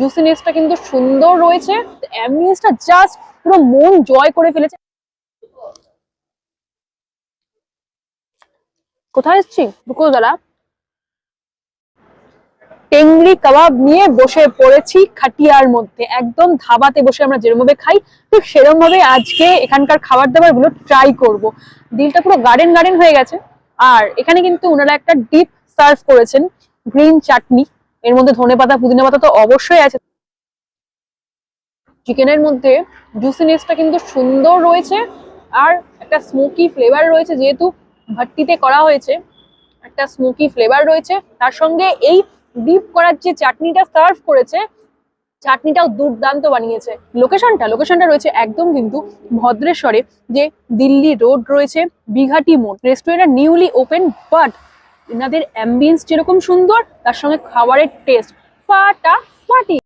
জুসিনেসটা কিন্তু সুন্দর রয়েছে। অ্যাম্বিয়েন্সটা জাস্ট পুরো মন জয় করে ফেলেছে। কোথায় এসছি? দাদা টেংরি কাবাব নিয়ে বসে পড়েছি খাটিয়ার মধ্যে। একদম ধাবাতে বসে আমরা যেরকম ভাবে খাই, ঠিক সেরকম ভাবে আজকে এখানকার খাবার দাবারগুলো ট্রাই করব। দিলটা পুরো গার্ডেন গার্ডেন হয়ে গেছে। আর এখানে কিন্তু ওনারা একটা ডিপ সার্ভ করেছেন গ্রিন চাটনি এর মধ্যে ধনেপাতা পুদিনা পাতা তো অবশ্যই আছে। চিকেনের মধ্যে জুসিনেসটা কিন্তু সুন্দর রয়েছে আর একটা স্মোকি ফ্লেভার রয়েছে যেহেতু ভাট্টিতে করা হয়েছে। একটা স্মোকি ফ্লেভার রয়েছে। তার সঙ্গে এই ডিপ করার যে চাটনিটা সার্ভ করেছে, চাটনিটাও দুর্দান্ত বানিয়েছে। লোকেশনটা লোকেশনটা রয়েছে একদম কিন্তু ভদ্রেশ্বরে, যে দিল্লি রোড রয়েছে, বিঘাটি মোড়। রেস্টুরেন্টটা নিউলি ওপেন বাট এনাদের অ্যাম্বিয়েন্স যেরকম সুন্দর তার সঙ্গে খাবারের টেস্ট ফাটা ফাটি